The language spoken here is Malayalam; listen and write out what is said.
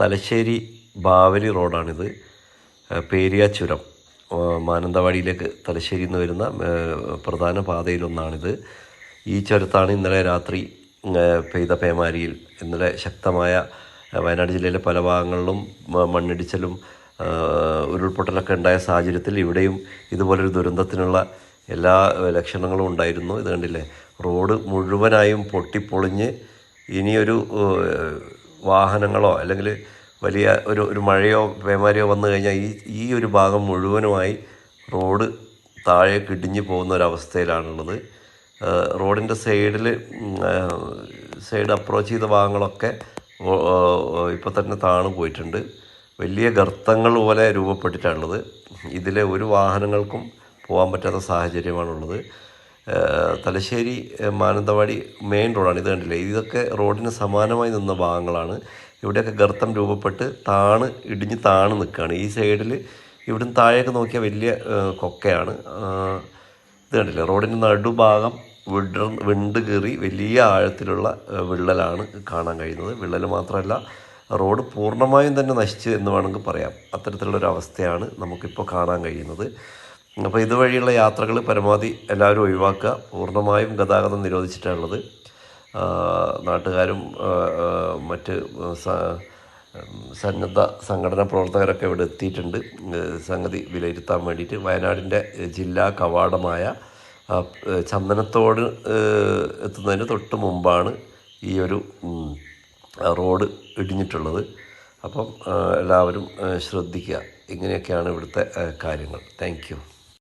തലശ്ശേരി ബാവലി റോഡാണിത്. ഏഹ് പേരിയ ചുരം മാനന്തവാടിയിലേക്ക് തലശ്ശേരിയിൽ നിന്ന് വരുന്ന പ്രധാന പാതയിലൊന്നാണിത്. ഈ ചുരത്താണ് ഇന്നലെ രാത്രി പെയ്ത പേമാരിയിൽ. ഇന്നലെ ശക്തമായ വയനാട് ജില്ലയിലെ പല ഭാഗങ്ങളിലും മണ്ണിടിച്ചിലും ഉരുൾപൊട്ടലൊക്കെ ഉണ്ടായ സാഹചര്യത്തിൽ ഇവിടെയും ഇതുപോലൊരു ദുരന്തത്തിനുള്ള എല്ലാ ലക്ഷണങ്ങളും ഉണ്ടായിരുന്നു. ഇത് കണ്ടില്ലേ? റോഡ് മുഴുവനായും പൊട്ടിപ്പൊളിഞ്ഞ് ഇനിയൊരു വാഹനങ്ങളോ അല്ലെങ്കിൽ വലിയ ഒരു ഒരു മഴയോ പേമാരിയോ വന്നു കഴിഞ്ഞാൽ ഈ ഈ ഒരു ഭാഗം മുഴുവനുമായി റോഡ് താഴെ കിടിഞ്ഞു പോകുന്ന ഒരവസ്ഥയിലാണുള്ളത് റോഡിന്റെ സൈഡിൽ സൈഡ് അപ്രോച്ച് ചെയ്ത ഭാഗങ്ങളൊക്കെ ഇപ്പോൾ തന്നെ താണു പോയിട്ടുണ്ട്. വലിയ ഗർത്തങ്ങൾ പോലെ രൂപപ്പെട്ടിട്ടാണുള്ളത്. ഇതിലെ ഒരു വാഹനങ്ങൾക്കും പോകാൻ പറ്റാത്ത സാഹചര്യമാണുള്ളത്. തലശ്ശേരി മാനന്തവാടി മെയിൻ റോഡാണ് ഇത് കണ്ടില്ലേ? ഇതൊക്കെ റോഡിന് സമാനമായി നിന്ന ഭാഗങ്ങളാണ്. ഇവിടെയൊക്കെ ഗർത്തം രൂപപ്പെട്ട് താണ് ഇടിഞ്ഞ് താണ് നിൽക്കുകയാണ്. ഈ സൈഡിൽ ഇവിടുന്ന് താഴേക്ക് നോക്കിയാൽ വലിയ കൊക്കയാണ്. ഇത് കണ്ടില്ലേ? റോഡിന്റെ നടുഭാഗം വിടർ വിണ്ട് കീറി വലിയ ആഴത്തിലുള്ള വിള്ളലാണ് കാണാൻ കഴിയുന്നത്. വിള്ളൽ മാത്രമല്ല റോഡ് പൂർണമായും തന്നെ നശിച്ചു എന്ന് വേണമെങ്കിൽ പറയാം. അത്തരത്തിലുള്ളൊരവസ്ഥയാണ് നമുക്കിപ്പോൾ കാണാൻ കഴിയുന്നത്. അപ്പോൾ ഇതുവഴിയുള്ള യാത്രകൾ പരമാവധി എല്ലാവരും ഒഴിവാക്കുക. പൂർണമായും ഗതാഗതം നിരോധിച്ചിട്ടാണുള്ളത്. നാട്ടുകാരും മറ്റ് സന്നദ്ധ സംഘടനാ പ്രവർത്തകരൊക്കെ ഇവിടെ എത്തിയിട്ടുണ്ട്. സംഗതി വിലയിരുത്താൻ വേണ്ടിയിട്ട്. വയനാടിന്റെ ജില്ലാ കവാടമായ ചന്ദനത്തോട് എത്തുന്നതിന് തൊട്ട് മുമ്പാണ് ഈ ഒരു റോഡ് ഇടിഞ്ഞിട്ടുള്ളത്. അപ്പം എല്ലാവരും ശ്രദ്ധിക്കുക. ഇങ്ങനെയൊക്കെയാണ് ഇവിടുത്തെ കാര്യങ്ങൾ. താങ്ക്